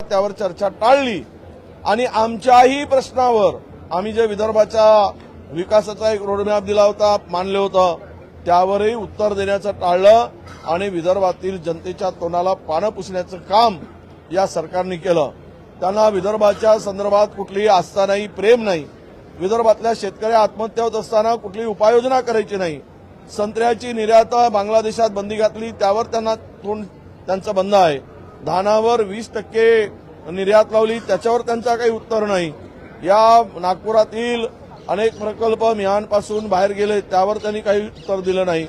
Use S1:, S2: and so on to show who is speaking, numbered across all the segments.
S1: त्यावर चर्चा टाळली. आणि आमच्याही प्रश्नावर आम्ही जे विदर्भाच्या विकासाचा एक रोडमॅप दिला होता मानलं होतं त्यावरही उत्तर देण्याचं टाळलं आणि विदर्भातील जनतेच्या तोंडाला पानं पुसण्याचं काम या सरकारने केलं. त्यांना विदर्भाच्या संदर्भात कुठलीही आस्था नाही प्रेम नाही. विदर्भातल्या शेतकरी आत्महत्या होत असताना कुठली उपाययोजना करायची नाही. संत्र्याची निर्यात बांगलादेशात बंदी घातली त्यावर त्यांना तोंड त्यांचं बंद आहे. धानावर वीस टक्के निर्यात लावली त्याच्यावर त्यांचा काही उत्तर नाही. या नागपुरातील अनेक प्रकल्प मिहानपासून बाहेर गेले त्यावर त्यांनी काही उत्तर दिलं नाही.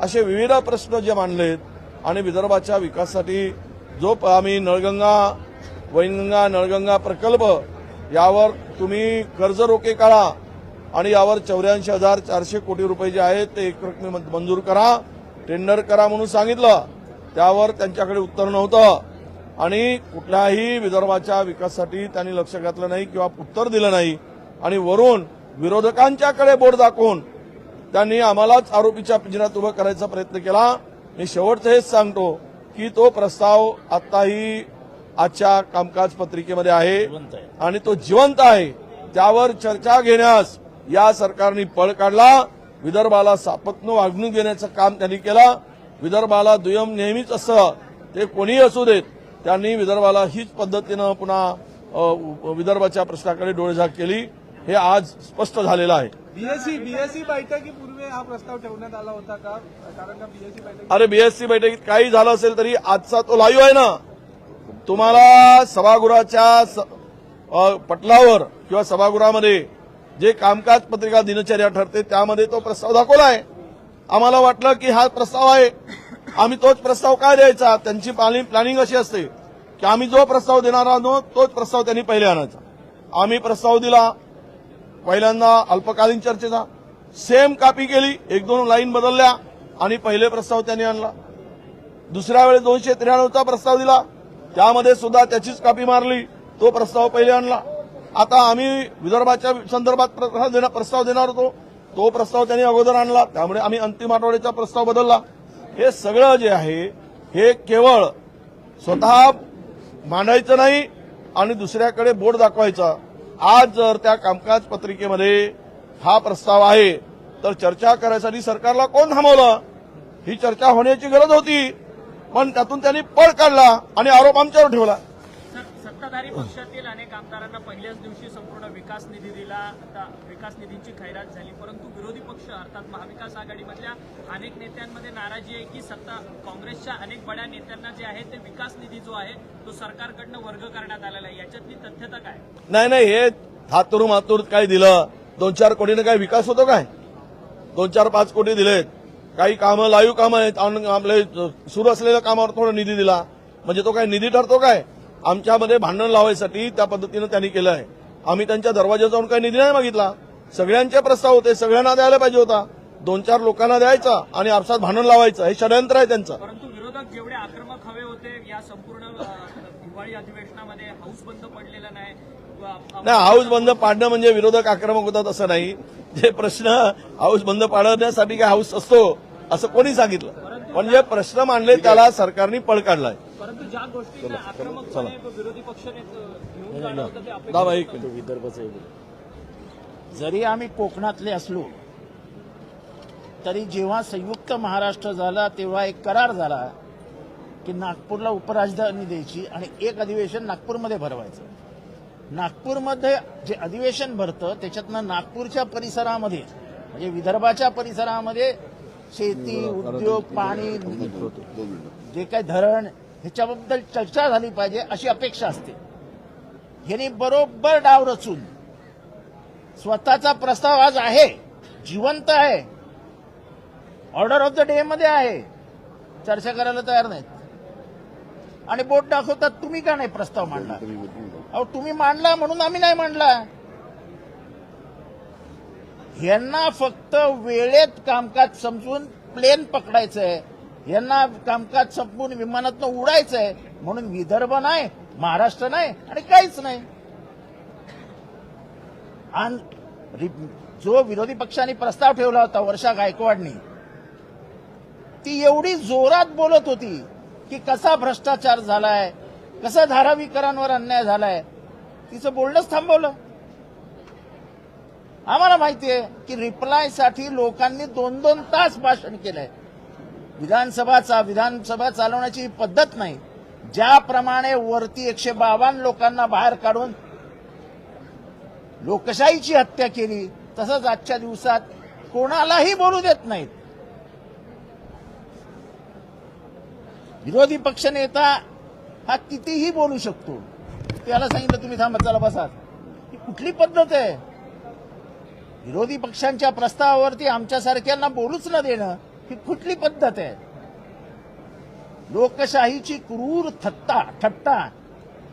S1: असे विविध प्रश्न जे मांडलेत आणि विदर्भाच्या विकासासाठी जो प- आम्ही नळगंगा वैनगंगा नळगंगा प्रकल्प यावर तुम्ही कर्ज रोखे काढा आणि यावर चौऱ्याऐंशी हजार चारशे कोटी रुपये जे आहेत ते एकरकमी मं- मंजूर करा टेंडर करा म्हणून सांगितलं. त्यावर त्यांच्याकडे उत्तर नव्हतं. आणि कुठल्याही विदर्भाच्या विकासासाठी त्यांनी लक्ष घातलं नाही किंवा उत्तर दिलं नाही. आणि वरून विरोधकांच्याकडे बोट दाखवून त्यांनी आम्हालाच आरोपीच्या पिंजऱ्यात उभं करायचा प्रयत्न केला. मी शेवटचं हेच सांगतो की तो प्रस्ताव आताही आजच्या कामकाज पत्रिकेमध्ये आहे. आणि तो जिवंत आहे. त्यावर चर्चा घेण्यास या सरकारने पळ काढला. विदर्भाला सापत्न वागणूक देण्याचं काम त्यांनी केलं. विदर्भाला दुय्यम नेहमीच असं ते कोणीही असू देत त्यांनी विदर्भाला हीच पद्धतीनं पुन्हा विदर्भाच्या प्रश्नाकडे डोळेझाक केली. हे आज स्पष्ट झालेलं आहे.
S2: बीएससी बीएससी बैठकीपूर्वी हा प्रस्ताव ठेवण्यात आला होता का? कारण का बीएससी बैठक
S1: अरे बीएससी बैठकीत काही झालं असेल तरी आजचा तो लाईव्ह आहे ना. तुम्हाला सभागृहाच्या पटलावर किंवा सभागृहामध्ये जे कामकाज पत्रिका दिनचर्या ठरते त्यामध्ये तो प्रस्ताव दाखवलाय आम्हाला वाटलं की हा प्रस्ताव आहे. आम्ही तोच प्रस्ताव काय द्यायचा? त्यांची प्लॅनिंग प्लॅनिंग अशी असते की आम्ही जो प्रस्ताव देणार आहोत तोच प्रस्ताव त्यांनी पहिले आणायचा. आम्ही प्रस्ताव दिला. पहिल्यांदा अल्पकालीन चर्चेचा. सेम कापी केली. एक दोन लाईन बदलल्या आणि पहिले प्रस्ताव त्यांनी आणला. दुसऱ्या वेळेस दोनशे त्र्याण्णवचा प्रस्ताव दिला. त्यामध्ये सुद्धा त्याचीच कापी मारली. तो प्रस्ताव पहिले आणला. आता आम्ही विदर्भाच्या संदर्भात प्रस्ताव प्रस्ताव देणार होतो. तो प्रस्ताव त्यांनी अगोदर आणला त्यामुळे आम्ही अंतिम आठवड्याचा प्रस्ताव बदलला. हे सगळं जे आहे हे केवळ स्वतः मांडायचं नाही आणि दुसऱ्याकडे बोट दाखवायचं. आज जर त्या कामकाज पत्रिकेमध्ये हा प्रस्ताव आहे तर चर्चा करायसाठी सरकारला कोण थांबवलं? ही चर्चा होण्याची गरज होती. पण त्यातून त्यांनी पळ काढला आणि आरोप आमच्यावर ठेवला.
S3: सत्ताधारी पक्षातील अनेक आमदारांना पहिल्याच दिवशी संपूर्ण विकास निधी दिला. आता विकास निधीची खैरात झाली परंतु विरोधी पक्ष अर्थात महाविकास आघाडीमधल्या अनेक नेत्यांमध्ये नाराजी आहे की सत्ता काँग्रेसच्या अनेक बड्या नेत्यांना जे आहे ते विकास निधी जो आहे तो सरकारकडनं वर्ग करण्यात आलेला आहे. याच्यातली तथ्यता काय?
S1: नाही नाही हे हातूर मातुर काय दिलं? दोन चार कोटीनं काय विकास होतो काय? दोन चार पाच कोटी दिलेत. काही कामं लाईव्ह कामं आहेत. आणि आपले सुरू असलेल्या कामावर थोडा निधी दिला. म्हणजे तो काय निधी ठरतो काय? आमच्यामध्ये भांडण लावायसाठी त्या पद्धतीनं त्यांनी केलं आहे. आम्ही त्यांच्या दरवाज्यात जाऊन काही निधी नाही मागितला. सगळ्यांचे प्रस्ताव होते सगळ्यांना द्यायला पाहिजे होता. दोन चार लोकांना द्यायचा आणि आपसात भांडण लावायचं. हे षडयंत्र आहे त्यांचं.
S3: परंतु विरोधक जेवढे आक्रमक हवे होते या संपूर्ण हिवाळी अधिवेशनामध्ये हाऊस बंद पडलेलं नाही.
S1: नाही हाऊस बंद पाडणं म्हणजे विरोधक आक्रमक होतात असं नाही. जे प्रश्न हाऊस बंद पाडण्यासाठी काय हाऊस असतो असं कोणी सांगितलं. पण जे प्रश्न मांडले त्याला सरकारने पळ काढलाय.
S3: परंतु ज्या आक्रमकपणे विरोधी पक्षाने घेऊन जाणं होतं ते अपेक्षित
S1: दाबा एक मिनिट.
S4: विदर्भाचं आहे. जरी आम्ही कोकणातले असलो तरी जेव्हा संयुक्त महाराष्ट्र झाला तेव्हा एक करार झाला की नागपूरला उपराजधानी द्यायची आणि एक अधिवेशन नागपूरमध्ये भरवायचं नागपूरमध्ये जे अधिवेशन भरतं त्याच्यातनं नागपूरच्या परिसरामध्ये म्हणजे विदर्भाच्या परिसरामध्ये शेती उद्योग पाणी जे काही धरण ह्याच्याबद्दल चर्चा झाली पाहिजे अशी अपेक्षा असते. ह्यांनी बरोबर डाव रचून स्वतःचा प्रस्ताव आज आहे जिवंत आहे. ऑर्डर ऑफ द डे मध्ये आहे. चर्चा करायला तयार नाहीत. आणि बोट दाखवतात तुम्ही का नाही प्रस्ताव मांडला? अहो तुम्ही मांडला म्हणून आम्ही नाही मांडला. यांना फक्त वेळेत कामकाज समजून प्लेन पकडायचंय. यांना कामकाज संपवून विमानातनं उडायचंय. म्हणून विदर्भ नाही महाराष्ट्र नाही आणि काहीच नाही. आणि जो विरोधी पक्षांनी प्रस्ताव ठेवला होता वर्षा गायकवाडनी ती एवढी जोरात बोलत होती की कसा भ्रष्टाचार झालाय कसा धारावीकरांवर अन्याय झालाय तिचं बोलणंच थांबवलं. आम्हाला माहितीये की रिप्लायसाठी लोकांनी दोन दोन तास भाषण केलंय. विधानसभाचा विधानसभा चालवण्याची पद्धत नाही. ज्याप्रमाणे वरती एकशे बावन्न लोकांना बाहेर काढून लोकशाहीची हत्या केली तसंच आजच्या दिवसात कोणालाही बोलू देत नाहीत. विरोधी पक्षनेता हा कितीही बोलू शकतो. त्याला सांगितलं तुम्ही थांबा चला बसा. ही कुठली पद्धत आहे? विरोधी पक्षांच्या प्रस्तावावरती आमच्यासारख्यांना बोलूच न देणं ही कुठली पद्धत आहे? लोकशाहीची क्रूर थत्ता थट्टा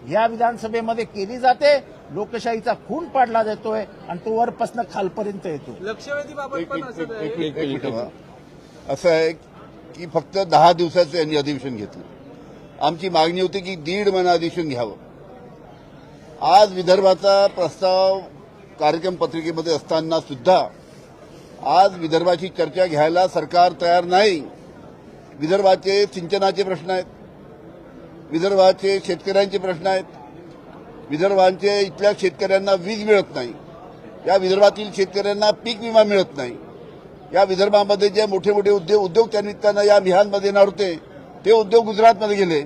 S4: या विधानसभेमध्ये केली जाते. लोकशाहीचा खून पाडला जातोय आणि तो वरपासनं खालपर्यंत येतो
S2: लक्षवेधी. असं आहे
S5: की फक्त दहा दिवसाचं यांनी अधिवेशन घेतलं. आमची मागणी होती की दीड महिना अधिवेशन घ्यावं. आज विदर्भाचा प्रस्ताव कार्यक्रम पत्रिकेमध्ये असताना सुद्धा आज विदर्भाची चर्चा घ्यायला सरकार तयार नाही. विदर्भाचे सिंचनाचे प्रश्न आहेत. विदर्भाचे शेतकऱ्यांचे प्रश्न आहेत. विदर्भांचे इथल्या शेतकऱ्यांना वीज मिळत नाही. या विदर्भातील शेतकऱ्यांना पीक विमा मिळत नाही. या विदर्भामध्ये जे मोठे मोठे उद्योग उद्योग त्यानिमित्तानं या मिहानमध्ये येणार होते ते उद्योग गुजरातमध्ये गेले.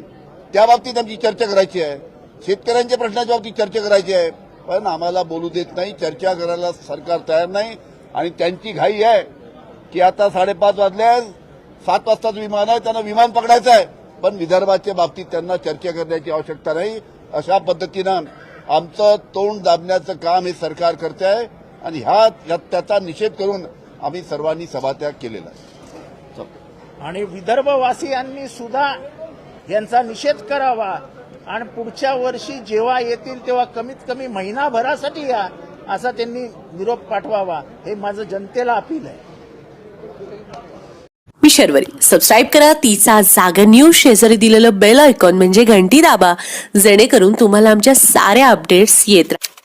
S5: त्या बाबतीत आमची चर्चा करायची आहे. शेतकऱ्यांच्या प्रश्नाच्या बाबतीत चर्चा करायची आहे. पण आम्हाला बोलू देत नाही. चर्चा करायला सरकार तयार नाही. आणि त्यांची घाई आहे की आता साडेपाच वाजल्या सात वाजताच विमान आहे त्यांना विमान पकडायचं आहे. पण विदर्भाच्या बाबतीत त्यांना चर्चा करण्याची आवश्यकता नाही. अशा पद्धतीनं आमचं तोंड दाबण्याचं काम हे सरकार करते आहे. आणि ह्या त्याचा निषेध करून आम्ही सर्वांनी सभात्याग केलेला आहे.
S4: आणि विदर्भवासियांनी सुद्धा यांचा निषेध करावा. आणि पुढच्या वर्षी जेव्हा येतील तेव्हा कमीत कमी महिनाभरासाठी या असा त्यांनी निरोप पाठवावा हे माझं जनतेला अपील आहे.
S6: मी शर्वरी. सबस्क्राईब करा तिचा जागर न्यूज शेजारी दिलेलं बेल आयकॉन म्हणजे घंटी दाबा जेणेकरून तुम्हाला आमच्या साऱ्या अपडेट्स येत राहतील